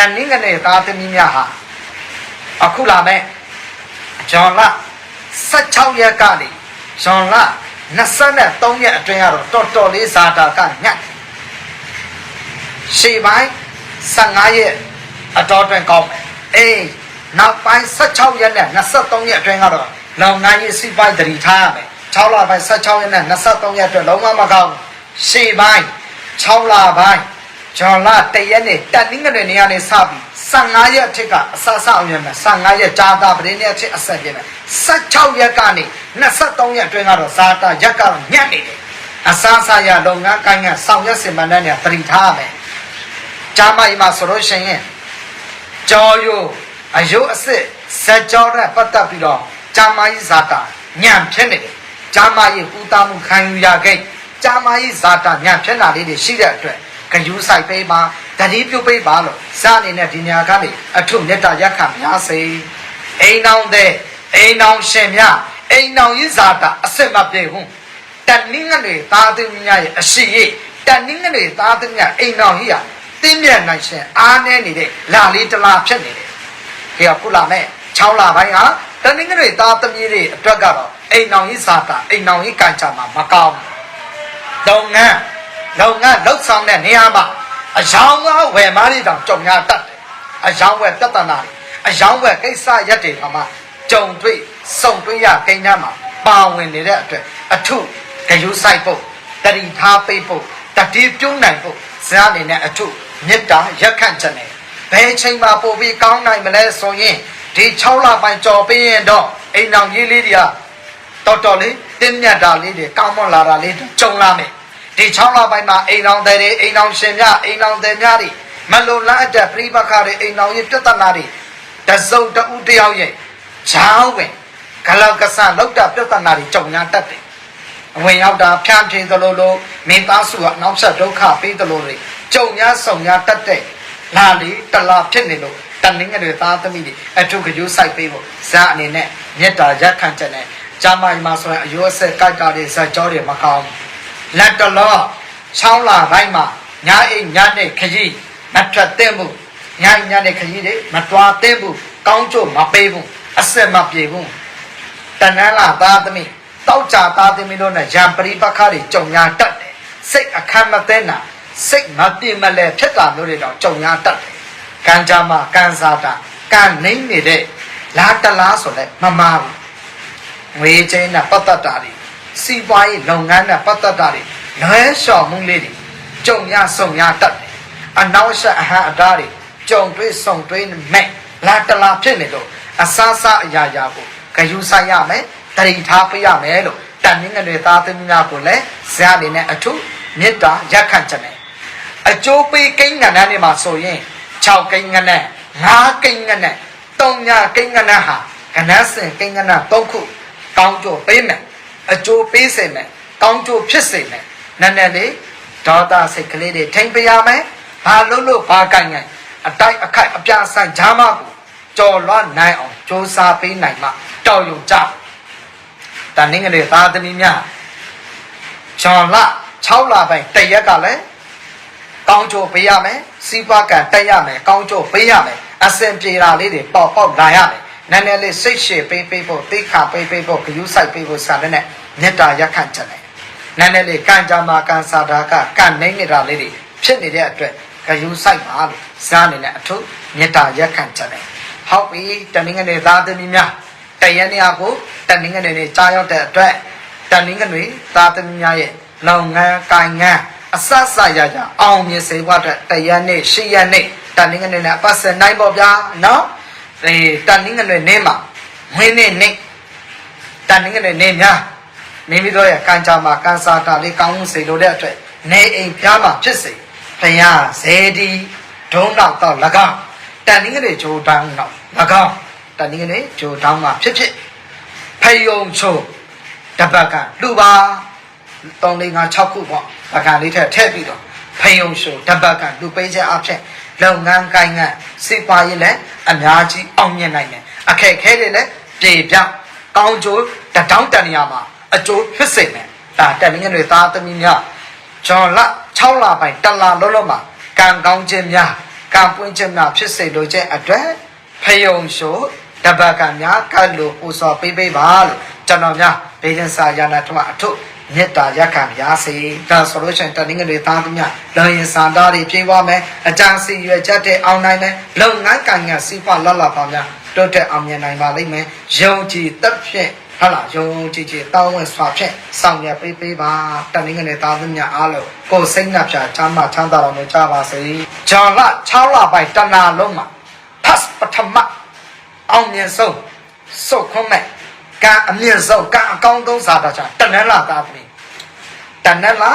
န်နင်းကနေသားသမီးများဟာအခုလာမဲ့ဂျွန်လ16ရက်ကနေဂျွန်လ23ရက်အတွင်းကတော့တော်တော်လေးဇာတာကညက်ရှေ့ပိုင်း15ရက်အတော်တွင်ကောင်းမယ်အေးနောက်ပိုင်း16ရက်နဲ့23ရက်အတွင်းကတော့လောင်ငန်းရေးစီပိုင်းတရီထားရမယ်6လပိုင်း16ရက်နဲ့23ရက်အတွက်လုံးဝမကောင်းဘူးရှေ့ပိုင်း6လပိုင်း ဂျွန်လ1ရက်နဲ့တက်နင်းငွေနေရာနေစပြီး15ရက်အထက်ကအဆအဆအောင်ရမယ်15ရက်ကြာတာပရင်းနဲ့အထက်အဆက်ပြမယ်16ရက်ကနေ23ရက်အတွင်းကတော့ဇာတာရက်ကတော့ညက်နေတယ်အဆအဆရလုပ်ငန်းကိုင်းကဆောင်ရွက်စင်မှန်းတဲ့နေရာတရီထားရမယ်ဂျာမိုင်မှာဆိုလို့ရှိရင်ကြောယိုအယုအစစ်ဇက်ကြောနဲ့ပတ်သက်ပြီးတော့ဂျာမိုင်ဇာတာညံဖြစ်နေတယ်ဂျာမိုင်ပူတာမှုခံယူရခဲ့ဂျာမိုင်ဇာတာညံဖြစ်လာလေးတွေရှိတဲ့အတွက် ဂယူးဆိုင်ပေးပါတတိပြုတ်ပေးပါလို့စအနေနဲ့ဒီညာကနေအထုမေတ္တာရက်ခံများစေအိမ်အောင်တဲ့အိမ်အောင်ရှင်များအိမ်အောင်ရေးဇာတာအစစ်မပြေဘူးတန်နင်းကနေသားသမီးများရဲ့အရှိရေးတန်နင်းကနေသားသမီးများအိမ်အောင်ကြီးဟာတင်းမြတ်နိုင်ရှင်အားနေနေတဲ့လာလေးတလားဖြစ်နေတယ်ခေခုလာမဲ့6လပိုင်းဟာတန်နင်းကနေသားသမီးတွေအတွက်ကတော့အိမ်အောင်ရေးဇာတာအိမ်အောင်ရေးကံကြမှာမကောင်းဘူးလုပ်ငန်း လုပ်ငန်းလှုပ်ဆောင်တဲ့နေရာမှာအယောင်ကဝယ်မားတွေတောင်ကြုံရတတ်တယ်အယောင်ဝယ်ပြဿနာတွေအယောင်ဝယ်ကိစ္စရက်တွေတောင်မှကြုံတွေ့စုံတွေ့ရကိန်းသားမှာပါဝင်နေတဲ့အတွက်အထုဂယုဆိုင်ဖို့တတိထားပိတ်ဖို့တတိပြုံးနိုင်ဖို့ဇာအနေနဲ့အထုမေတ္တာရက်ခန့်ချက်နဲ့ဘယ်ချိန်မှာပို့ပြီးကောင်းနိုင်မလဲဆိုရင်ဒီ6လပိုင်းကြော်ပြီးရင်တော့အိမ်အောင်ကြီးလေးတွေကတော်တော်လေးတင်းမြတ်တာလေးတွေကောင်းမွန်လာတာလေးတွေကြုံလာမယ် ဒီ6လပိုင်းမှာအိမ်အောင်တဲ့အိမ်အောင်ရှင်များအိမ်အောင်တဲ့များတွေမလုံလန်းတဲ့ပြိပခါတွေအိမ်အောင်ရဲ့ပြဿနာတွေတစုံတဦးတယောက်ရဲ့ချောင်းဝင်ဂလောက်ကဆလောက်တာပြဿနာတွေကြုံရတတ်တယ်အဝင်ရောက်တာဖြန့်ဖြေသလိုလိုမင်းသားစုကနောက်ဆက်ဒုက္ခပေးသလိုတွေကြုံရဆုံရတတ်တဲ့လာလီတလာဖြစ်နေလို့တန်ငင်းတွေသားသမီးတွေအထုကကျိုးစိုက်ပေးဖို့ဇာအနေနဲ့မေတ္တာရက်ခံချက်နဲ့ဂျာမိုင်မှာဆိုရင်အယိုးအဆက်ကြိုက်တာတွေဇက်ကြောတွေမကောင်းဘူး လက်တလောချောင်းလာတိုင်းမှာညာအိမ်ညာနဲ့ခကြီးမထွက်တဲ့မှုညာအိမ်ညာနဲ့ခကြီးတွေမတွားတဲ့မှုကောင်းကျိုးမပေးဘူးအဆက်မပြေဘူးတဏ္ဍလာသားသမီးတောက်ကြသားသမီးတို့နဲ့ရံပရိပခါတွေကြုံရတတ်တယ်စိတ်အခမ်းမသိနာစိတ်မပြေမလဲဖြစ်တာမျိုးတွေတော့ကြုံရတတ်တယ်ကံကြမ္မာကံစားတာကံနှိမ့်နေတဲ့လာတလားဆိုလဲမမာဘူးငွေချင်းနဲ့ပတ်သက်တာတွေ စီးပွားရေးလုပ်ငန်းနဲ့ပတ်သက်တာတွေလွဲလျှော်မှုလေးတွေကြုံရဆုံရတတ်တယ်အနောက်ရှက်အဟံအတားတွေကြုံတွေ့ဆုံတွေ့မဲ့လာတလားဖြစ်နေလို့အဆအဆအရာရာကိုဂယူဆိုင်ရမယ်တရိထားပေးရမယ်လို့တန်နင်းငွေသားသမီးများကိုလည်းဇာအနေနဲ့အထုမေတ္တာရက်ခံချက်နဲ့အကျိုးပေးကိန်းကဏ္ဍနဲ့မှာဆိုရင်6ကိန်းကဏ္ဍ5ကိန်းကဏ္ဍ3ညကိန်းကဏ္ဍဟာကဏ္ဍစဉ်ကိန်းကဏ္ဍ3ခုကောင်းကျိုးပေးမယ် အကျိုးပေးစေမယ်ကောင်းကျိုးဖြစ်စေမယ်နည်းနည်းလေးဒေါသစိတ်ကလေးတွေထိမ့်ပေးရမယ်ဘာလို့လို့ဘာကိုင်ငိုင်အတိုက်အခိုက်အပြဆန်ဂျာမကိုကြော်လွှမ်းနိုင်အောင်စ조사ပေးနိုင်မှတော်ရုံကြတန်နင်းကလေးသားသမီးများဂျွန်လ6လပိုင်းတရက်ကလည်းကောင်းကျိုးပေးရမယ်စီးပွားကံတက်ရမယ်ကောင်းကျိုးပေးရမယ်အစင်ပြေတာလေးတွေပေါက်ပေါက်လာရမယ် နည်းနည်းလေးစိတ်ရှည်ပေးပေးဖို့သိခါပေးပေးဖို့ဂရုစိုက်ပေးဖို့စာတဲ့နဲ့မေတ္တာရက်ခံချက်နဲ့နည်းနည်းလေးကံကြမ္မာကံစာတာကကံနေနေတာလေးတွေဖြစ်နေတဲ့အတွက်ဂရုစိုက်ပါလို့ဇာအနေနဲ့အထုမေတ္တာရက်ခံချက်နဲ့ဟုတ်ပြီတနင်္ဂနွေသားသမီးများတရက်နေရာကိုတနင်္ဂနွေနေ့ကြားရောက်တဲ့အတွက်တနင်္ဂနွေသားသမီးများရဲ့လောင်ငန်းကိုင်ငန်းအဆဆရရအောင်မြင်စေဖို့အတွက်တရက်နေ့ရှစ်ရက်နေ့တနင်္ဂနွေနဲ့ပတ်စံနိုင်ပေါ့ဗျာနော် ဒီတနင်္ဂနွေနေ့မှာဝင်းနေ့နေ့တနင်္ဂနွေနေ့များမိမိတို့ရဲ့ကံကြမ္မာကံစားတာလေးကောင်းမှုစေလိုတဲ့အတွက်နေအိမ်ပြားမှာဖြစ်စေဖယားဇေဒီဒုံတော့တော့၎င်းတန်နည်းကလေးဂျိုတောင်းတော့၎င်းတန်နည်းကလေးဂျိုတောင်းမှာဖြစ်ဖြစ်ဖယုံချုံတပတ်ကလူပါ3 4 5 6ခုပေါ့ပကံလေးထည့်ထည့်ပြီးတော့ဖယုံချုံတပတ်ကလူပေးချက်အဖြစ် လုပ်ငန်းကိုင်းငန်းစိတ်ပါရင်လည်းအများကြီးအောင်မြင်နိုင်တယ်အခက်ခဲတွေလည်းပြေပြောင်းကောင်းကျိုးတထောင်းတန်နေရာမှာအကျိုးဖြစ်စေမယ်ဒါတက်နည်းတွေသားသမီးများဂျွန်လ6လပိုင်းတလလုံးလုံးမှာကံကောင်းခြင်းများကံပွင့်ခြင်းများဖြစ်စေလိုခြင်းအတွက်ဖယုံရှို့တပတ်ကများကတ်လို့ပူဇော်ပေးပေးပါလို့ကျွန်တော်များဒေသစာရနာထမအထု မေတ္တာရက်ခံရစေဒါဆိုလို့ရှိရင်တနင်္ဂနွေသားသမ ्या လောင်ရင်စန္ဒာတွေပြေးသွားမယ်အကြံစီရွယ်ချက်တဲ့အောင်နိုင်မယ်လုပ်ငန်းကံကစီးပွားလလပါများတိုးတက်အောင်မြင်နိုင်ပါလိမ့်မယ်ယုံကြည်သက်ဖြင့်ဟာလာယုံကြည်ကြည်တောင်းဝင်စွာဖြင့်ဆောင်ရွက်ပေးပေးပါတနင်္ဂနွေသားသမ ्या အားလုံးကိုယ်စိတ်နှပြချမ်းသာချမ်းသာတော်မူကြပါစေဂျွန်လ6လပိုင်းတနာလုံးမှာဖတ်ပထမအောင်မြင်ဆုံးစုတ်ခွန်မဲ့ ကံအမြင့်ဆုံးကံအကောင်းဆုံးစာတော်ချာတနင်္လာသားသမီးတနက်လာ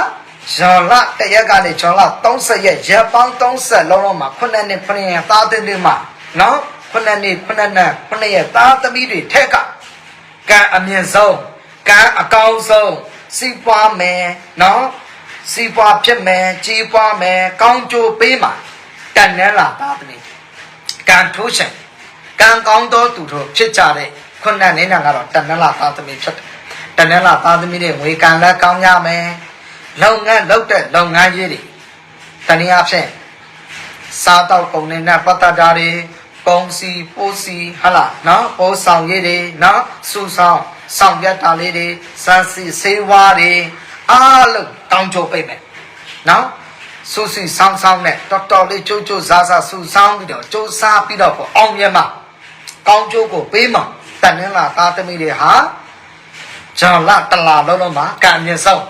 ဇော်လတရက်ကနေဇော်လ30ရက်ရက်ပေါင်း30လုံးလုံးမှာခုနှစ်နှစ်ခုနှစ်ရက်သားသမီးမှာနော်ခုနှစ်နှစ်ခုနှစ်နှစ်ခုနှစ်ရက်သားသမီးတွေထက်ကကံအမြင့်ဆုံးကံအကောင်းဆုံးစီးပွားမယ်နော်စီးပွားဖြစ်မယ်ကြီးပွားမယ်ကောင်းကျိုးပေးမှာတန်နဲလာသားသမီးကံထိုးရှင်ကံကောင်းသောသူတို့ဖြစ်ကြတဲ့ ခုနှစ်နှစ်ကတော့တန်နဲလာသားသမီးဖြစ်တယ်တနင်္လာသားသမီးတွေငွေကံလက်ကောင်းရမယ်လုပ်ငန်းလုပ်တဲ့လုပ်ငန်းကြီးတွေတနည်းအားဖြင့်စားတော့ကုန်နေနဲ့ပတ်သက်တာတွေကုန်စီပိုးစီဟလာနော်ပိုးဆောင်ရည်တွေနော်စူဆောင်ဆောင်ပြတ်တာလေးတွေစမ်းစီဆေးဝါးတွေအားလုံးတောင်းကြပိတ်မယ်နော်စူစီဆောင်ဆောင်နဲ့တော်တော်လေးကြိုးကြိုးစားစားစူဆောင်ပြီးတော့ကြိုးစားပြီးတော့ကိုအောင်မြတ်မှာကောင်းကျိုးကိုပေးမှာ တန်နင်းလာသားသမီးတွေဟာဂျန်လာတလာလုံးလုံးမှာကံမြင့်ဆုံး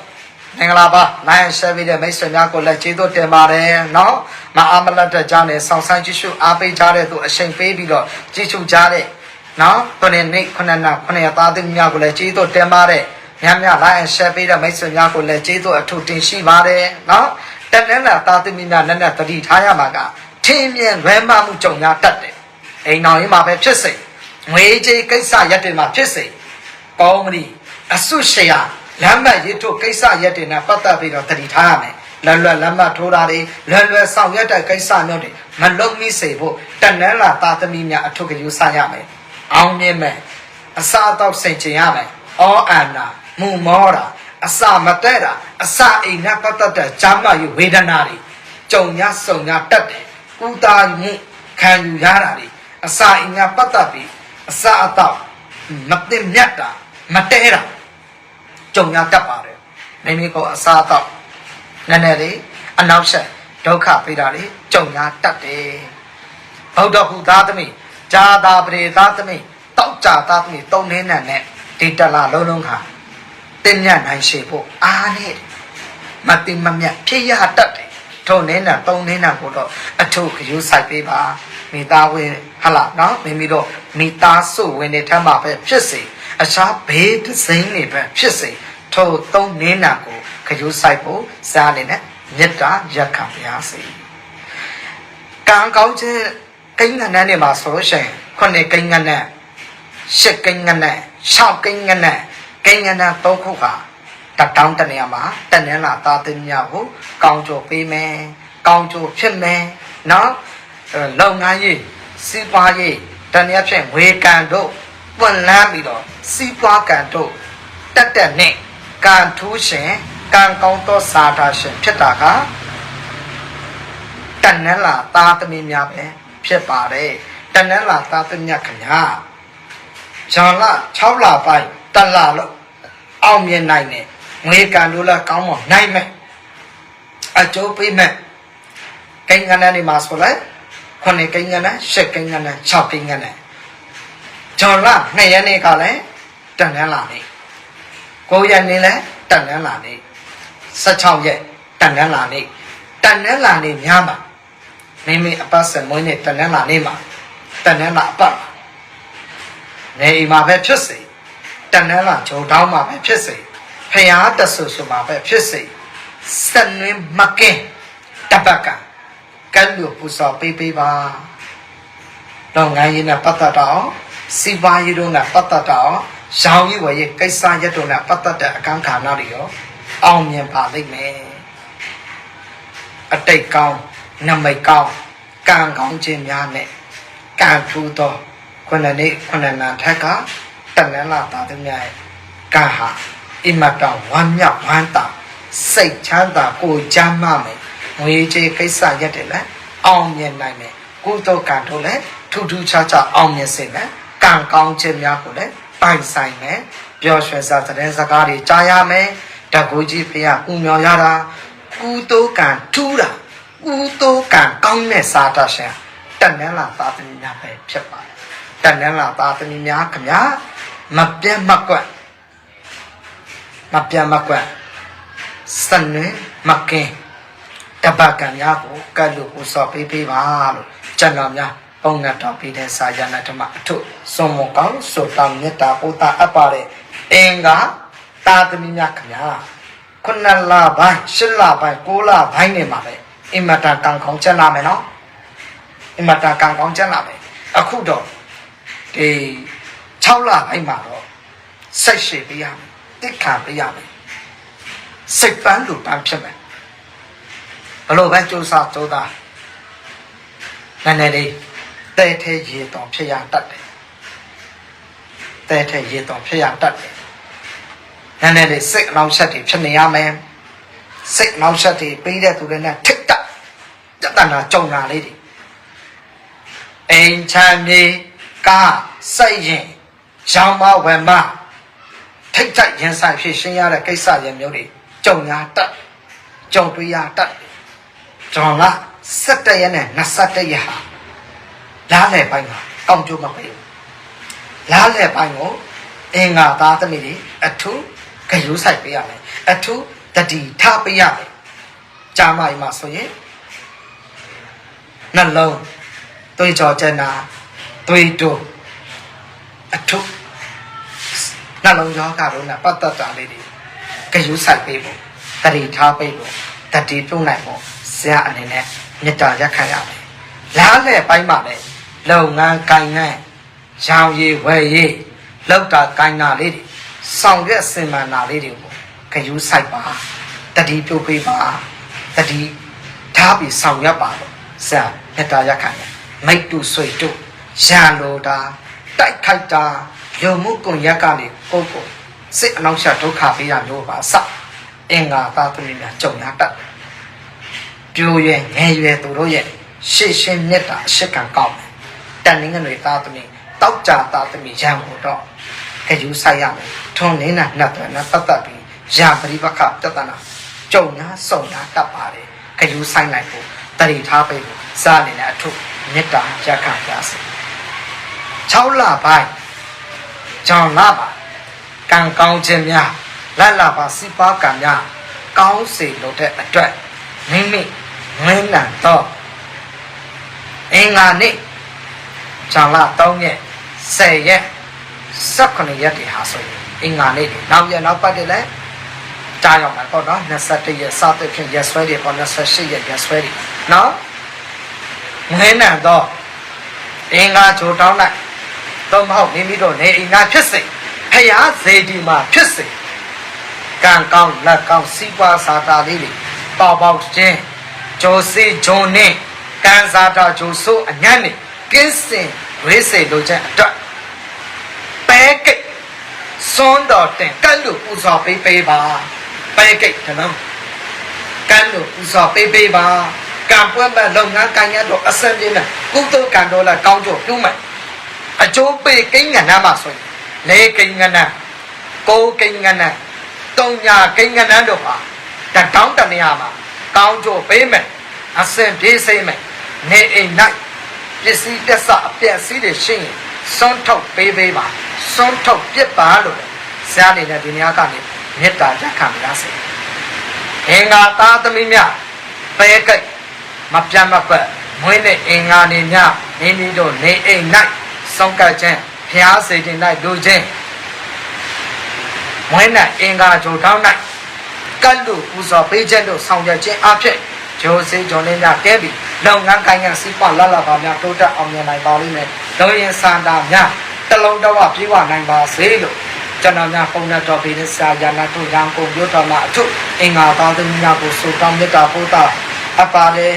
မင်္ဂလာပါနိုင်ဆက်ပြီးတဲ့မိတ်ဆွေများကိုလက်ကျေးဇူးတင်ပါတယ်နော်မအားမလတ်တဲ့ကြောင့်လည်းဆောင်ဆိုင်ကြည့်ရှုအားပေးကြတဲ့သူအချိန်ပေးပြီးတော့ကြည့်ရှုကြတဲ့နော်ခုနှစ်နှစ်ခုနှစ်နှစ်ခုနှစ်သားသမီးများကိုလည်းကျေးဇူးတင်ပါတယ်ညံ့ညလိုက်ဆက်ပေးတဲ့မိတ်ဆွေများကိုလည်းကျေးဇူးအထူးတင်ရှိပါတယ်နော်တန်နင်းလာသားသမီးများလက်နဲ့တတိထားရမှာကထင်းမြဲလွဲမှမှုကြုံရတတ်တယ်အိမ်တော်ရင်းမှာပဲဖြစ်စေ ငွေကြေးကိစ္စရက်တွေမှာဖြစ်စေကောင်းမလို့အဆုရှေယလမ်းမရစ်ထုတ်ကိစ္စရက်တွေနဲ့ပတ်သက်ပြီးတော့တတိထားရမယ်လွယ်လွယ်လမ်းမထိုးတာတွေလွယ်လွယ်ဆောင်ရွက်တဲ့ကိစ္စမျိုးတွေမလုံမိစေဖို့တဏ္ဍလာသာသမီများအထုကယူဆရမယ်အောင်မြင်မယ်အစာတော့စိတ်ချင်ရမယ်အောအန္နာမူမောတာအစာမတက်တာအစာအိမ်နဲ့ပတ်သက်တဲ့ဂျမ်းမယူဝေဒနာတွေကြုံရစုံရတတ်တယ်ကုသမှုခံယူရတာတွေအစာအိမ်နဲ့ပတ်သက်ပြီး အစာအတော့မသိမြတ်တာမတဲတာကြုံရတတ်ပါတယ်မိမိကိုအစားတော့နည်းနည်းလေးအနောက်ဆက်ဒုက္ခပေးတာလေးကြုံရတတ်တယ်ဘုဒ္ဓဟူသားသမီးဂျာတာပရိသားသမီးတောက်ကြသားသမီးတုံနေနဲ့နဲ့ဒီတလာလုံးလုံးခါတင်ညတ်နိုင်ရှိဖို့အားနဲ့မတိမမြတ်ဖြစ်ရတတ်တယ်ထုံနေနဲ့တုံနေနဲ့ကိုတော့အထုခယူဆိုင်ပေးပါ မိသားဝင်ဟလာနော်မိမိတို့မိသားစုဝင်နေထမ်းမှာပဲဖြစ်စေအခြားဘေးဒဇိမ့်တွေပဲဖြစ်စေထိုသုံးနေနာကိုခယူဆိုင်ဖို့စားနေနဲ့မေတ္တာရက်ခံပါစေကံကောင်းခြင်းကိန်းငန်းနဲ့မှာဆိုလို့ရှိရင်ခုနှစ်ကိန်းငန်းနဲ့ရှစ်ကိန်းငန်းနဲ့ရှောက်ကိန်းငန်းနဲ့ကိန်းငန်းနဲ့သုံးခုကတတောင်းတနေရာမှာတနင်္လာသားသမီးများကိုကောင်းကြိုပေးမယ်ကောင်းကြိုဖြစ်မယ်နော်အဲ လုပ်ငန်းရေးစီးပွားရေးတနည်းဖြင့်ဝေကံတို့ပွင့်လန်းပြီးတော့စီးပွားကံတို့တက်တက်နဲ့ကံထူးရှင်ကံကောင်းသောစာတာရှင်ဖြစ်တာကတဏ္ဍလာသားသမီးများပဲဖြစ်ပါတယ်တဏ္ဍလာသားသမီးများခင်ဗျာဇော်လ6လပိုင်းတလလို့အောင်မြင်နိုင်တယ်ငွေကံတို့လည်းကောင်းမနိုင်မယ်အကျိုးပေးမယ်ကိန်းကဏ္ဍနေမှာဆိုလိုက် ခုနှစ်ကိန်းကနဲ့ရှစ်ကိန်းကနဲ့6ကိန်းကနဲ့ဂျွန်လာ2ရက်နေ့ကလည်းတန်လန်းလာနေ9ရက်နေ့လည်းတန်လန်းလာနေ16ရက်တန်လန်းလာနေတန်လန်းလာနေများပါမိမိအပတ်စံမွေးနေ့တန်လန်းလာနေမှာတန်လန်းလာအပတ်နေအိမ်မှာပဲဖြစ်စေတန်လန်းလာဂျုံတောင်းမှာပဲဖြစ်စေဖျားတဆူဆူမှာပဲဖြစ်စေစံနွေးမကင်းတပတ်က ကံလို့ပူဇော်ပေးပေးပါတော့ငန်းရင်းနဲ့ပတ်သက်တော့စီပါရီတို့နဲ့ပတ်သက်တော့ရောင်ကြီးဝယ်ရေးကိစ္စရက်တို့နဲ့ပတ်သက်တဲ့အခန်းခါနာတွေရောအောင်မြင်ပါလိမ့်မယ်အတိတ်ကောင်းနမိတ်ကောင်းကံကောင်းခြင်းများနဲ့ကံထူးသောခုနှစ်နေ့ခုနှစ်နာထက်ကတဏ္ဍလာတာတည်းများရဲ့ကံဟာအင်မတန်ဝမ်းမြောက်ဝမ်းသာစိတ်ချမ်းသာကိုယ်ချမ်းသာမယ် ငွေကြေးကိစ္စရက်တယ်လဲအောင်မြင်နိုင်မယ်ကုသိုလ်ကံတို့လည်းထူးထူးခြားခြားအောင်မြင်စေမယ်ကံကောင်းခြင်းများကိုလည်းပိုင်ဆိုင်မယ်ပျော်ရွှင်စွာသတင်းစကားတွေကြားရမယ်တကူကြီးဖေရပူမြော်ရတာကုသိုလ်ကံထူးတာကုသိုလ်ကံကောင်းတဲ့စာတတ်ရှင်တန်နန်းလာသာသမီများပဲဖြစ်ပါတယ်တန်နန်းလာသာသမီများခမညာမပြတ်မကွက်မပြတ်မကွက်စနေမကင်း တပတ်ကံများကိုကတ်လို့ကိုစော်ပေးပေးပါလို့ကျွန်တော်များပုံငတ်တော်ပေးတဲ့စာရဏဓမ္မအထုစွန်မကောင်းဆိုတောင်းမေတ္တာပို့တာအပ်ပါတဲ့အင်္ဂါတာသမီများခင်ဗျာခုနှစ်လပိုင်းရှစ်လပိုင်းကိုးလပိုင်းနေမှာပဲအင်မတန်ကံကောင်းချက်လာမယ်နော်အင်မတန်ကံကောင်းချက်လာမယ်အခုတော့ဒီ6လပိုင်းမှာတော့စိတ်ရှိပေးရမယ်တိတ်ခံပေးရမယ်စိတ်ပန်းလူပန်းဖြစ်မယ်ဘ လို့ပဲကြိုးစားကြိုးစားနည်းနည်းလေးတဲထဲရေတော်ဖြစ်ရတတ်တယ်တဲထဲရေတော်ဖြစ်ရတတ်တယ်နည်းနည်းလေးစိတ်အနောက်ဆက်တွေဖြစ်နေရမယ်စိတ်အနောက်ဆက်တွေပြီးတဲ့သူတွေနဲ့ထိတ်တက်တတနာကြုံတာလေးတွေအိမ်ချမ်းမြေကားစိတ်ရင်ရောင်မဝယ်မထိတ်တက်ရင်ဆိုင်ဖြစ်ရှင်းရတဲ့ကိစ္စရဲ့မျိုးတွေကြုံရတတ်ကြုံတွေ့ရတတ် ကျွန်တော်က17ရက်နဲ့21ရက်ဟာလားလေပိုင်းမှာကောင်းကျိုးမပေးဘူးလားလေပိုင်းကိုအင်္ဂါသားသမီးတွေအထူးဂရုစိုက်ပေးရမယ်အထူးတတိထားပေးရမယ်ကြာမကြီးမှာဆိုရင်နှလုံးသွေးကြောကျနာသွေးတိုးအထူးနှလုံးရောဂါတို့နဲ့ပတ်သက်တာလေးတွေဂရုစိုက်ပေးဖို့တတိထားပေးဖို့တတိပြုတ်နိုင်ဖို့ဆ ရာအနေနဲ့မေတ္တာရက်ခံရမယ်လားလေပိုင်းမှာလည်းလုပ်ငန်းကိုင်ငန်းရောင်ရည်ဝယ်ရည်လောက်တာကိုင်နာလေးတွေဆောင်ရွက်စင်မှန်တာလေးတွေကိုဂယူးဆိုင်ပါတတိပြုတ်ပေးပါတတိထားပြီးဆောင်ရွက်ပါလို့ဆရာမေတ္တာရက်ခံရမိတ်တူဆွေတို့ရန်လိုတာတိုက်ခိုက်တာယုံမှုကွန်ရက်ကနေကိုယ့်ကိုစိတ်အနောက်ရှဒုက္ခပေးရမျိုးပါစအင်္ဂါသာသမီများကြုံရတတ် ပြိုရွယ်ငယ်ရွယ်သူတို့ရဲ့ရှေ့ရှင်းမြတ်တာအရှိကံကောင်းတယ်တန်ငင်းငွေသားသမီးတောက်ကြသားသမီးရံကိုတော့ခယူဆိုင်ရမယ်ထုံနေနာနှတ်တယ်နဲ့ပတ်သက်ပြီးရာပရိပခတတနာကြုံညာစုံညာတတ်ပါတယ်ခယူဆိုင်လိုက်ဖို့တရိထားပေးဖို့စားနေတဲ့အထုမေတ္တာရက်ခံပါစေ6လပိုင်းကြောင်လာပါကံကောင်းခြင်းများလက်လာပါစိပါကံများကောင်းစေလို့တဲ့အတွက်မိမိ ငင်းနံတော့အင်္ဂါနေ့ဇန်လ3ရက်10ရက်18ရက်တွေဟာဆိုရင်အင်္ဂါနေ့တွေနောက်ရက်နောက်ပတ်တွေလည်းကြားရောက်မှာပေါ့နော်21ရက်စသဖြင့်ရက်ဆွဲတွေပေါ့28ရက်ရက်ဆွဲတွေနော်ငင်းနံတော့အင်္ဂါဂျိုတောင်းလိုက်တော့မဟုတ်မိမိတို့နေအိမ်သားဖြစ်စေဖျားစေဒီမှာဖြစ်စေကံကောင်းလက်ကောင်းစီးပွားစာတာလေးတွေပေါပေါချင်း ဂျိုစီဂျုံနဲ့ကံစားတာဂျိုဆိုးအညံ့နဲ့ကင်းစင်ရေစေလိုချက်အတွက်ပဲကိတ်စွန်းတော်တင်ကတ်လို့ပူဇော်ပေးပေးပါပဲကိတ်တလုံးကတ်လို့ပူဇော်ပေးပေးပါကံပွဲမဲ့လုပ်ငန်းကံရတော့အစံပြင်းနဲ့ကုသိုလ်ကံတော်လာကောင်းကြိုးပြုမယ်အကျိုးပေးကိန်းငဏမှာဆိုရင်လေကိန်းငဏကိုကိန်းငဏတုံညာကိန်းငဏတို့ပါတတောင်းတနေရာမှာ ကောင်းကြိုးပေးမယ်အစင်ပြေးစိမ့်မယ်နေအိမ်၌ပစ္စည်းတက်ဆအပြည့်စည်းတွေရှိရင်စွန့်ထုတ်ပေးပေးပါစွန့်ထုတ်ပြစ်ပါလို့ဆရာနေတဲ့ဒီနေရာကနေမေတ္တာရက်ခံပါစေအင်္ဂါသားသမီးများပဲကိတ်မပြတ်မကွက်မွေးတဲ့အင်္ဂါနေများမိမိတို့နေအိမ်၌စောင့်ကပ်ခြင်းဖျားစေခြင်း၌လူချင်းမွေးတဲ့အင်္ဂါကြိုထောင်း၌ ကတ်လို့ပူဇော်ပေးခြင်းတို့ဆောင်ရွက်ခြင်းအဖြစ်ဂျိုစေဂျွန်လေးများကဲပြီးလုပ်ငန်းကိုင်ငံစီးပွားလလပါများတိုးတက်အောင်မြင်နိုင်ပါလိမ့်မယ်။လုံရင်စန္ဒာများတလုံးတော့ပြေဝနိုင်ပါစေလို့ကျွန်တော်များပုံနဲ့တော်ပြီးတဲ့စာရနာတို့ရန်ကုန်မြို့တော်မှာအထုအင်္ဂါသားသမီးများကိုဆုတောင်းမေတ္တာပို့တာအပ်ပါတယ်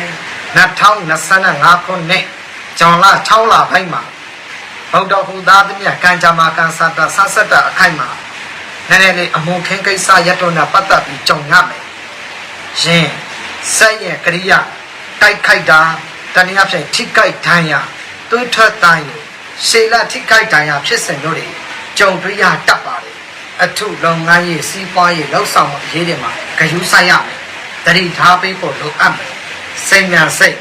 2025ခုနှစ်ဇွန်လ6လပိုင်းမှာဗုဒ္ဓဟူသားသမီးကံကြမ္မာကံစတာဆတ်ဆက်တာအခိုက်မှာ နည်းနည်းလေးအမုန်းခင်းကိစ္စရတ်တော်နဲ့ပတ်သက်ပြီးကြုံရမယ်။ရှင်စက်ရဲ့ကရိယာတိုက်ခိုက်တာတနည်းအားဖြင့်ထိကိုက်ဒဏ်ရာသွေးထွက်တိုင်းလို့ရှေလထိကိုက်ဒဏ်ရာဖြစ်စဉ်တို့တွေကြုံတွေ့ရတတ်ပါတယ်အထုလုပ်ငန်းရေးစီးပွားရေးလှုပ်ဆောင်မှုအရေးတွေမှာဂရုစိုက်ရမယ်တတိထားပေးဖို့လိုအပ်မယ်စိတ်ညာစိတ်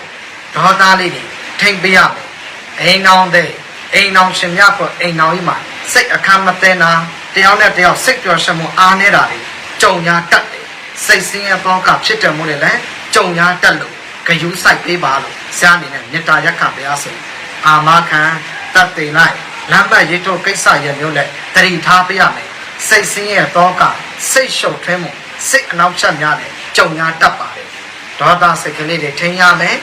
ဒေါသလေးတွေထိမ့်ပေးရမယ်အိမ်အောင်တဲ့အိမ်အောင်ရှင်မြတ်ဖို့အိမ်အောင်ကြီးမှာစိတ်အခမ်းမသိနာ တယောက်နဲ့တယောက်စိတ်ပျော်ရွှင်မှုအားနေတာတွေကြုံညာတတ်တယ်စိတ်ဆင်းရဲပေါကဖြစ်တယ်မှုတွေလည်းကြုံညာတတ်လို့ဂယုစိုက်ပေးပါလို့ဆရာအနေနဲ့မေတ္တာရက်ခံပါရစေအာမခံတတ်သိလိုက်လမ်းပတ်ရစ်တို့ကိစ္စရမျိုးနဲ့တတိထားပေးရမယ်စိတ်ဆင်းရဲတော့ကစိတ်ရှုပ်ထွေးမှုစိတ်အနောက်ချက်များနဲ့ကြုံညာတတ်ပါတယ်ဒေါသစိတ်ကလေးတွေထိန်းရမယ်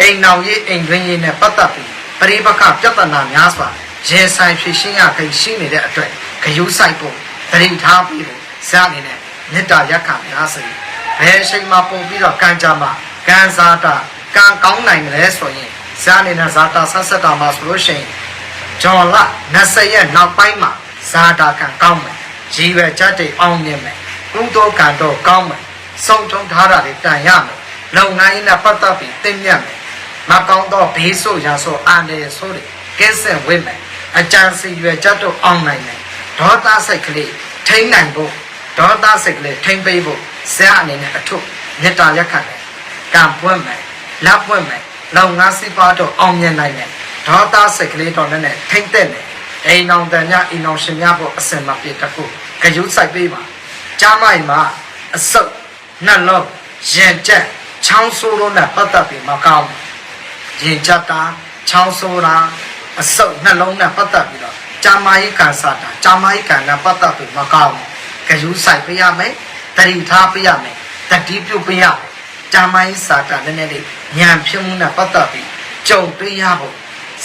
အိမ်နောက်ရေးအိမ်တွင်းရေးနဲ့ပတ်သက်ပြီးပရိပကပြဿနာများစွာရင်ဆိုင်ဖြစ်ရှင်းရခိရှိနေတဲ့အတွက် ဂယုစိုက်ဖို့တတိထားပြီးဖို့ဆရာအနေနဲ့မေတ္တာရက်ခံပါရစေဘယ်အချိန်မှပုံပြီးတော့ကံကြမှာကံစားတာကံကောင်းနိုင်တယ်ဆိုရင်ဇာနေနဲ့ဇာတာဆက်ဆက်တာမှာဆိုလို့ရှိရင်ဂျွန်လ20ရက်နောက်ပိုင်းမှာဇာတာကံကောင်းမယ်ရည်ရွယ်ချက်တွေအောင်မြင်မယ်ကုသိုလ်ကံတော့ကောင်းမယ်စုံထုံထားတာတွေတန်ရမယ်လုံငန်းရေးနဲ့ပတ်သက်ပြီးသိမြတ်မယ်မကောင်းတော့ဘေးဆိုရဆိုအာနေဆိုတွေကဲစင်ဝိမယ်အကြံစီရွယ်ချက်တော့အောင်နိုင်မယ် ဒေါသစိတ်ကလေးထိန်းနိုင်ဖို့ဒေါသစိတ်ကလေးထိန်းပေးဖို့ဇာအနေနဲ့အထုမေတ္တာရက်ခံတယ်ကံပွင့်မယ်လက်ပွင့်မယ်လုံငါးစိပါတော့အောင်မြင်နိုင်တယ်ဒေါသစိတ်ကလေးတော့လည်းနဲ့ထိမ့်တဲ့တယ်အိမ်အောင်တန်ညအိမ်အောင်ရှင်များဖို့အစင်မပြေတကူကြยุစိုက်ပေးပါကြားမိုက်မှာအစုပ်နှလုံးရင်ကျက်ချောင်းဆိုးလို့နဲ့ပတ်သက်ပြီးမကောင်းရင်ကျက်တာချောင်းဆိုးတာအစုပ်နှလုံးနဲ့ပတ်သက်ပြီးတော့ ကြာမာယိကံစားတာကြာမာယိကံနဲ့ပတ်သက်ပြီးမကောင်းကြยุစိုက်ပေးရမယ်တတိထားပေးရမယ်တတိပြုတ်ပေးရမယ်ဂျာမိုင်းစာတာနည်းနည်းလေးညံဖြစ်မှုနဲ့ပတ်သက်ပြီးကြုံတွေ့ရဖို့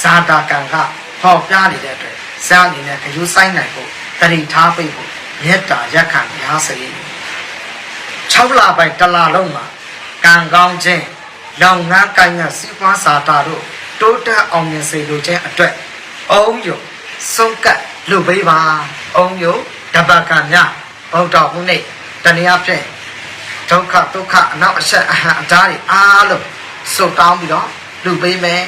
ဇာတာကံကဟောပြနေတဲ့အတွက်ဇာအနေနဲ့ခရုဆိုင်နိုင်ဖို့တရိထားပိတ်ဖို့မေတ္တာရက်ခံရစေ6လပိုင်းတစ်လလုံးမှာကံကောင်းခြင်းလောင်ငန်းကိုင်းကစီးပွားစာတာတို့တိုးတက်အောင်မြင်စေလိုခြင်းအတွက်အုံယုံ ဆုံးကပ်လူပေးပါအုံယုံတပတ်ကံများဗုဒ္ဓဘုနေ့တနည်းအားဖြင့်ဒုက္ခဒုက္ခအနောက်အဆက်အဟံအတားတွေအားလုံးစုတ်တောင်းပြီးတော့လူပေးမယ်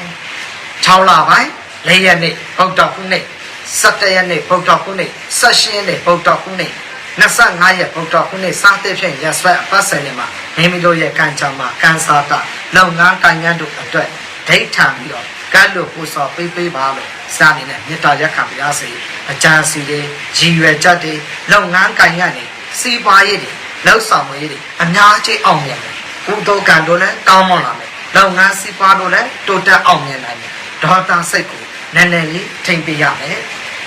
6လပိုင်း၄ရက်နေ့ဗုဒ္ဓခုနေ့17ရက်နေ့ဗုဒ္ဓခုနေ့18ရက်နေ့ဗုဒ္ဓခုနေ့25ရက်ဗုဒ္ဓခုနေ့စသဖြင့်ရဆွဲအပတ်စဉ်တွေမှာမိမိတို့ရဲ့ကံကြမ္မာကံစားတာလုပ်ငန်းကိုင်ငန်းတို့အတွက်ဒိဋ္ဌံပြီးတော့ ကတ်လို့ပူစော်ပေးပေးပါလို့စာအနေနဲ့မေတ္တာရက်ခံပါရစေအကြံစီတွေရည်ရွယ်ချက်တွေလုပ်ငန်းကိုင်ငန်းတွေစီးပွားရေးတွေလောက်ဆောင်မှုရေးတွေအများကြီးအောင်မြင်တယ်ကုသိုလ်ကံတို့လည်းကောင်းမွန်လာမယ်လုပ်ငန်းစီးပွားတို့လည်းတိုးတက်အောင်မြင်နိုင်တယ်ဒေါသစိတ်ကိုနည်းနည်းလေးထိမ့်ပေးရမယ်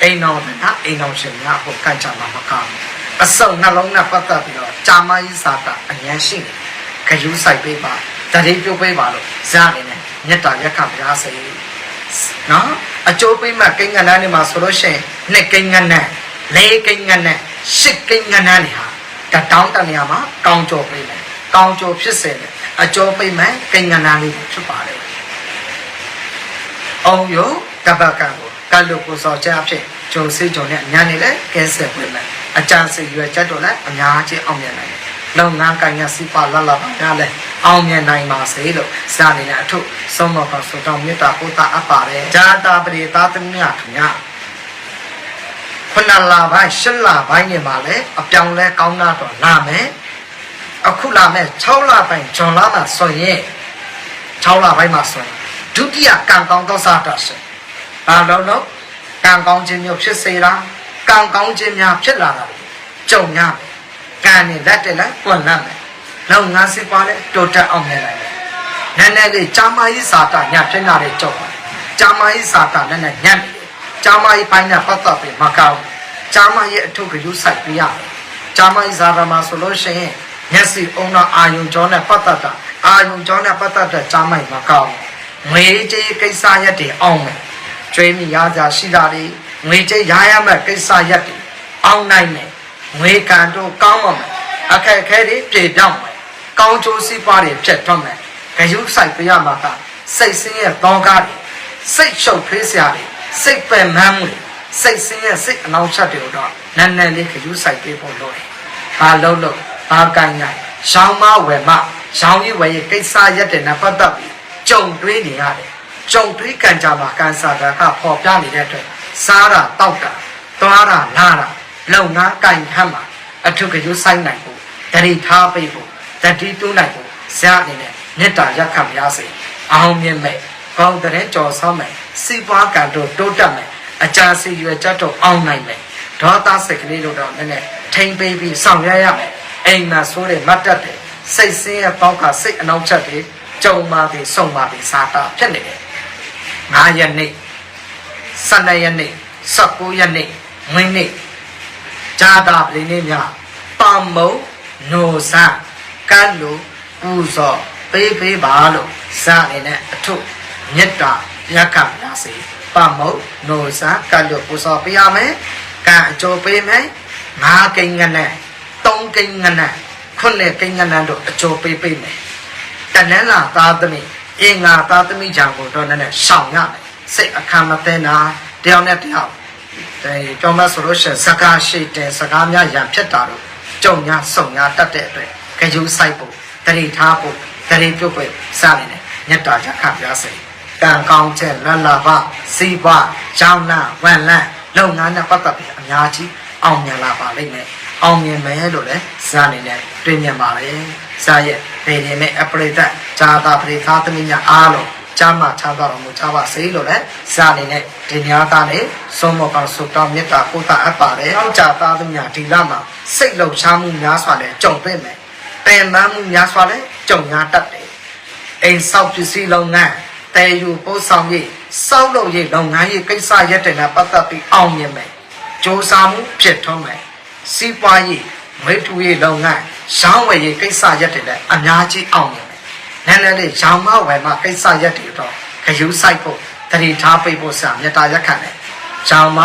အိမ်တော်ကအိမ်တော်ရှင်များကိုကန့်ချမှာမကောင်းဘူးအစုံနှလုံးနဲ့ပတ်သက်ပြီးတော့ကြာမကြီးစာတာအញ្ញရှိတယ်ခရူးဆိုင်ပေးပါတတိပြုတ်ပေးပါလို့ဇာအနေနဲ့ မေတ္တာရက်ခံပါစေနော်အကျိုးပေးမှကိန်းကဏ္ဍနေမှာဆိုလို့ရှိရင်နှစ်ကိန်းကဏ္ဍလေးကိန်းကဏ္ဍရှစ်ကိန်းကဏ္ဍနေဟာတတောင်းတနေရာမှာကောင်းကြော်ပေးမယ်ကောင်းကြော်ဖြစ်စေတယ်အကျိုးပေးမှကိန်းကဏ္ဍလေးဖြစ်ပါတယ်အောင်ယတပကံကိုကလုကိုစောချအဖြစ်ဂျုံစေးဂျုံနဲ့ညာနေလဲကဲဆက်ဝင်မယ်အကြံစီရွယ်ချက်တော့လည်းအများကြီးအောင်မြင်နိုင်တယ် လုပ်ငန်းကိုင်ရစီပါလလပါရလဲအောင်မြင်နိုင်ပါစေလို့စာနေတဲ့အထုဆုံးမပါဆိုတော့မေတ္တာပို့တာအပ်ပါတယ်ဇာတာပရိသာသမီးခင်ဗျာခုနလပိုင်းရှစ်လပိုင်းနေမှာလဲအပြောင်းလဲကောင်းတာတော့လာမယ်အခုလာမယ်6လပိုင်းဂျွန်လမှာဆိုရင်6လပိုင်းမှာဆိုရင်ဒုတိယကံကောင်းသောစာတာရှင်ဘာလို့လို့ကံကောင်းခြင်းမျိုးဖြစ်စေတာကံကောင်းခြင်းများဖြစ်လာတာကြုံရမယ် ကံနဲ့လက်တက်လိုက်ပွင့်လာမယ်လုံငန်းစစ်ပွားလဲတိုးတက်အောင်မြင်နိုင်တယ်နည်းနည်းလေးကြာမကြီးစာတာညဖြစ်လာတဲ့ကြုံပါကြာမကြီးစာတာနဲ့နဲ့ညံ့ကြာမကြီးပိုင်းနဲ့ပတ်သက်ပြီးမကောင်းကြာမကြီးအထုပ်ကယူဆိုင်ပြရတယ်ကြာမကြီးစာတာမှာဆိုလို့ရှိရင်မျက်စိအုံတော့အာယုံကြောနဲ့ပတ်သက်တာအာယုံကြောနဲ့ပတ်သက်တဲ့ကြာမကြီးမကောင်းငွေကြေးကိစ္စရက်တွေအောင်မယ်ကျွေးမိရကြရှိတာတွေငွေကြေးရရမယ့်ကိစ္စရက်တွေအောင်နိုင်မယ် ငွေကံတို့ကောင်းပါမယ်အခက်အခဲတွေပြေပြောင်းမယ်ကောင်းကျိုးစီးပွားတွေဖြစ်ထွန်းမယ်ဂယုဆိုင်ပြရမှာကစိတ်ဆင်းရဲတောကားတွေစိတ်ရှုပ်ဖေးစရာတွေစိတ်ပယ်မန်းမှုတွေစိတ်ဆင်းရဲစိတ်အနှောင့်အယှက်တွေတော့နည်းနည်းလေးဂယုဆိုင်ပေးဖို့လိုတယ်ဘာလို့လို့ဘာကံနိုင်ရှောင်းမဝယ်မရှောင်းကြီးဝယ်ရေးကိစ္စရက်တွေနဲ့ပတ်သက်ပြီးကြုံတွေးနေရတယ်ကြုံတွေးကံကြမှာကံစာတာကပေါ်ပြနေတဲ့အတွက်စားတာတောက်တာသွားတာလာတာ လုံငါကင်ထမ်းမှာအထုကယူဆိုင်နိုင်ဖို့တတိထားပိတ်ဖို့တတိတူးနိုင်ဖို့ဇာအနေနဲ့မေတ္တာရက်ခတ်ပါစေအောင်မြင်မဲ့ကောင်းတဲ့ကြော်ဆောင်မဲ့စီပွားကံတို့တိုးတက်မဲ့အကြာစီရွယ်ချက်တို့အောင်နိုင်မဲ့ဒေါသစိတ်ကလေးတို့တော့နည်းနည်းထိမ့်ပေးပြီးဆောင်ရွက်ရမယ်အိမ်မှာဆိုးတဲ့မတ်တက်တယ်စိတ်ဆင်းရဲပေါက်ကစိတ်အနှောက်ချက်တွေကြုံပါပြီစုံပါပြီစာတာဖြစ်နေတယ်9ရက်နေ့12ရက်နေ့19ရက်နေ့မင်းနေ့ ဂျာတာပလင်းနေ့ညပမုံနိုဇာကန်းလူပူဇော်ပေးပေးပါလို့စအနေနဲ့အထုမေတ္တာရက်ခပါစေပမုံနိုဇာကန်းလူပူဇော်ပေးရမယ်ကံအကျိုးပေးမယ်ငါးကိန်းငနဲ့သုံးကိန်းငနဲ့ခုနှစ်ကိန်းငနဲ့တို့အကျိုးပေးပေးမယ်တနင်္လာသားသမီးအင်္ဂါသားသမီးကြောင့်ကိုတော့နည်းနည်းရှောင်ရမယ်စိတ်အခမ်းမသိနာတယောက်နဲ့တယောက် အဲကြောင့်မဆိုလို့ရှိရင်စကားရှိတယ်စကားများရံဖြစ်တာတော့ကြုံညာစုံညာတတ်တဲ့အတွက်ကြယူဆိုင်ဖို့တရိထားဖို့တရိပြုတ်ဖို့စနေတယ်မြတ်တာချက်ခပြစေကံကောင်းချက်လလဘစီးပွားကျောင်းနာဝန်လန့်လုပ်ငန်းနဲ့ပတ်သက်ပြီးအများကြီးအောင်မြင်လာပါလိမ့်မယ်အောင်မြင်မယ်လို့လည်းစနေတယ်တွေ့မြင်ပါလေစာရဲ့ပေရင်မဲ့အပရိသတ်ဇာတာပရိသတ်သမီးများအားလုံး ကျမ်းမာချမ်းသာတော်မူကြပါစေလို့လည်းဇာနေနဲ့ဒီညာသားနဲ့ဆုံးမကောင်ဆုတောင်းမေတ္တာပို့တာအပ်ပါတယ်။နောက်ကြသားသမီးများဒီလမှာစိတ်လှုပ်ရှားမှုများစွာနဲ့ကြုံတွေ့မယ်။ပင်ပန်းမှုများစွာနဲ့ကြုံရတတ်တယ်။အိမ်ဆောက်ပစ္စည်းလုပ်ငန်းတဲယူပို့ဆောင်ရေးစောက်လုပ်ရေးလုပ်ငန်းရေးကိစ္စရက်တွေနဲ့ပတ်သက်ပြီးအောင်မြင်မယ်။စ조사မှုဖြစ်ထွန်းမယ်။စီးပွားရေးမွေးထူရေးလုပ်ငန်းရောင်းဝယ်ရေးကိစ္စရက်တွေလည်းအများကြီးအောင်မြင် မယ်။နည်းနည်းလေးရောင်မဝယ်မကိစ္စရက်တွေတော့ခယူးဆိုင်ဖို့တတိထားပိတ်ဖို့ဆရာမြတ်တာရက်ခံတယ်။ရောင်မ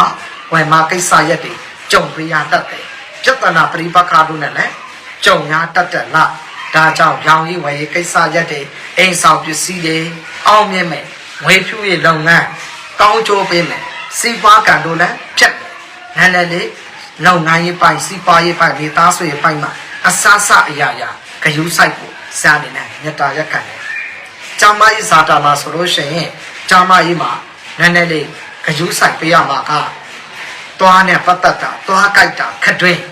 ဝယ်မကိစ္စရက်တွေကြုံပြရတတ်တယ်။ပြဿနာပရိပခါတို့နဲ့လည်းကြုံရတတ်တယ်လား။ဒါကြောင့်ရောင်ရေးဝယ်ရေးကိစ္စရက်တွေအိမ်ဆောင်ပစ္စည်းတွေအောင်မြင်မယ်။ငွေဖြူရေးလုပ်ငန်းကောင်းကျိုးပေးမယ်။စီးပွားကံတို့လည်းဖြတ်မယ်။နည်းနည်းလေးလုပ်ငန်းရေးပိုင်စီးပွားရေးပိုင်ဒေသဆွေရေးပိုင်မှာအဆအဆအရာရာဂယုစိုက်ဖို့ စာနေနဲ့မြတ်တာရက်ခံတယ်။ဂျာမကြီးဇာတာမှာဆိုလို့ရှိရင်ဂျာမကြီးမှာနည်းနည်းလေးဂယုစိုက်ပေးရမှာကသွားနဲ့ပတ်သက်တာသွားကြိုက်တာခတွင်း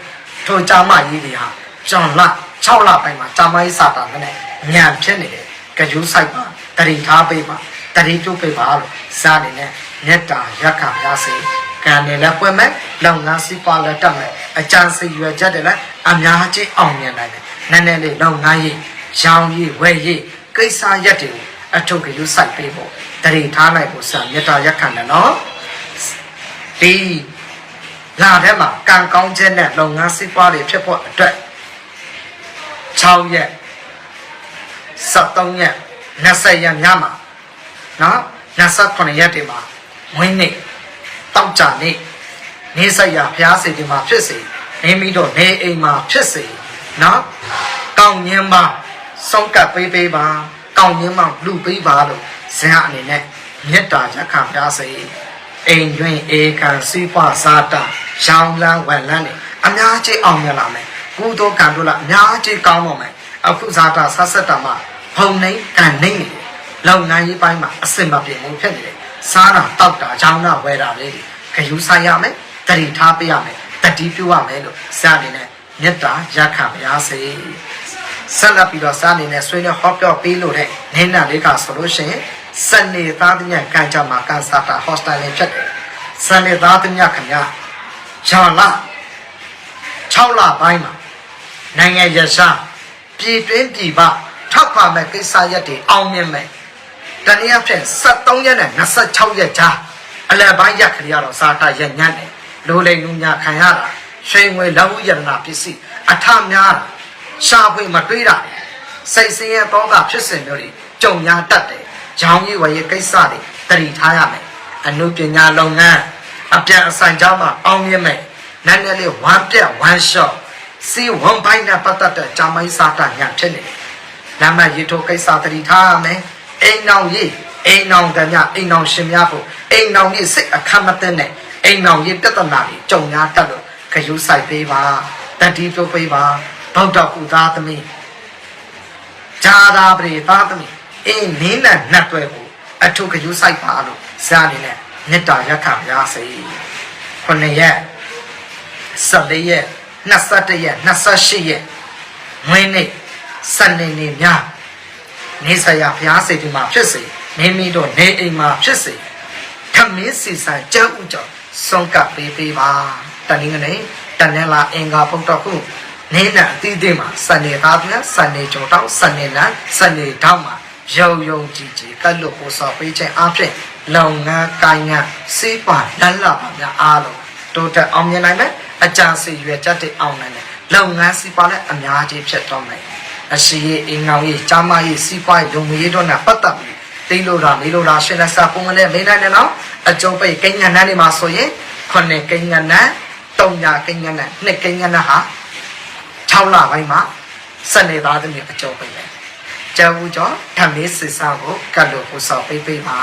ထိုဂျာမကြီးတွေဟာဂျွန်လ6လပိုင်းမှာဂျာမကြီးဇာတာနဲ့ညံဖြစ်နေတယ်ဂယုစိုက်ပါတတိထားပေးပါတတိကျုပ်ပေးပါလို့စာနေနဲ့မြတ်တာရက်ခံရစေ။ကံနဲ့လည်းပွင့်မဲ့လုံငန်းစီးပွားလည်းတက်မဲ့အကြံစီရွယ်ချက်တွေလည်းအများကြီးအောင်မြင်နိုင်တယ်နည်းနည်းလေးလုံငန်းရေး ရောင်ရေးဝယ်ရေးကိစ္စရက်တွေကိုအထုပ်ကယူစိုက်ပေးဖို့တရေထားလိုက်ဖို့ဆံမေတ္တာရက်ခံတယ်နော်ဒီလာထဲမှာကံကောင်းခြင်းနဲ့လုံငန်းစီးပွားတွေဖြစ်ဖို့အတွက်6ရက်73ရက်20ရက်ညမှာနော်28ရက်တွေမှာဝင်းနေတောက်ကြနေနေဆက်ရဖျားစီဒီမှာဖြစ်စေနေမိတော့နေအိမ်မှာဖြစ်စေနော်ကောင်းညင်းပါ စောက်ကပ်ပေးပေးပါကောင်းညင်းပါလူပေးပါလို့ဇင်အနေနဲ့မေတ္တာချက်ခံပြစေအိမ်တွင်ဧကံစိပစာတာရောင်းလန်းဝက်လန်းနေအများကြီးအောင်မြင်လာမယ်ကုသိုလ်ကံတို့လားအများကြီးကောင်းပါမယ်အခုဇာတာဆတ်ဆက်တာမှာဖုံနေကံနေနေလောက်ငန်းရေးပိုင်းမှာအစင်မပြေဘူးဖြစ်နေတယ်စားတာတောက်တာချောင်းတာဝယ်တာလေးတွေခယူဆိုင်ရမယ်တတိထားပေးရမယ်တတိပြုရမယ်လို့စအနေနဲ့မေတ္တာရခံပါရစေ ဆက်လက်ပြီးတော့စအနေနဲ့ဆွေးနွေးဟောပြောပေးလို့တဲ့နေနာလေးကဆိုလို့ရှိရင်စနေသားသမ ्या ကန်ကြမှာကန်စာတာဟော့စတယ်လေးဖြစ်တယ်စနေသားသမ ्या ခင်ဗျာဂျာလာ6လပိုင်းမှာနိုင်ငံရရှာပြည်တွင်းပြည်ပထောက်ပါမဲ့ကိစ္စရက်တွေအောင်မြင်မယ်တနည်းအားဖြင့်73ရက်နဲ့26ရက်ကြားအလယ်ပိုင်းရက်ကလေးကတော့စာတာရက်ညံ့တယ်လိုလိမ်လူညာခံရတာရွှေငွေလက်ဝိယနာပစ္စည်းအထများတာ ရှာဖွေမတွေးတာစိတ်ဆင်းရဲတော့ကဖြစ်စဉ်မျိုးတွေကြုံရတတ်တယ်။ရောင်းရည်ဝယ်ရေးကိစ္စတွေတတိထားရမယ်။အမှုပညာလုပ်ငန်းအပြန်အဆိုင်ကြောင်းမှာအောင်မြင်မယ်။နည်းနည်းလေးဝမ်းပြက်ဝမ်းလျှော့စီဝမ်ပိုင်းနဲ့ပတ်သက်တဲ့ဂျာမိုင်းစာတာညာဖြစ်နေတယ်။လမ်းမရေးထိုးကိစ္စတတိထားရမယ်။အိမ်အောင်ရေးအိမ်အောင်တည်းအိမ်အောင်ရှင်များဖို့အိမ်အောင်ရေးစိတ်အခမ်းမသိနဲ့အိမ်အောင်ရေးပြဿနာတွေကြုံရတတ်လို့ခရူးဆိုင်ပေးပါတတိပြုတ်ပေးပါ ဗုဒ္ဓကုသားသမီးဂျာသာပရိသားသမီးအင်းနင်းနဲ့နှက်တွဲကိုအထုကယူဆိုင်ပါလို့ဇာအနေနဲ့မေတ္တာရက်ခံရစေခုနှစ်ရက်14ရက်21ရက်28ရက်မွေးနေ့စနေနေ့များနေဆရာဘုရားစေတီမှာဖြစ်စေမိမိတို့နေအိမ်မှာဖြစ်စေထမင်းစီဆိုင်ကြောက်ဥကြောင့်ဆုံးကပ်ပေးပေးပါတနင်္ဂနွေတနင်္လာအင်္ဂါပုဒ်တော်ခု နေနဲ့အသီးသီးမှာစနေသားပြန်စနေကြုံတော့စနေလန်းစနေတောက်မှာယုံယုံကြည်ကြည်ကတ်လို့ပို့ဆောင်ပေးခြင်းအဖြစ်လုံငန်းကိုင်းငန်းစေးပါလန်းလာပါများအားလုံးတိုးတက်အောင်မြင်နိုင်မယ်အကြံစီရွယ်ချက်တွေအောင်နိုင်တယ်လုပ်ငန်းစီပါလည်းအများကြီးဖြစ်တော့မယ်အရှိရေးအင်္ဂါရေးကျမ်းမာရေးစီးပွားရေးလုံငွေရေးတို့နဲ့ပတ်သက်ပြီးတိလို့တာမေးလို့တာရှင်းလက်စာပုံကလေးမေးနိုင်တယ်နော်အကျုံးပိတ်ကိညာနန်းတွေမှာဆိုရင်ခုနှစ်ကိညာနန်း၃ညာကိညာနန်းနှစ်ကိညာနန်းဟာ 6လပိုင်းမှာစနေသားသမီးအကျုံးပိတ်တယ်ကျောင်းဦးကျော်ဓမ္မေစစ်စာကိုကတ်လို့ကိုစောက်ပိတ်ပိတ်ပါ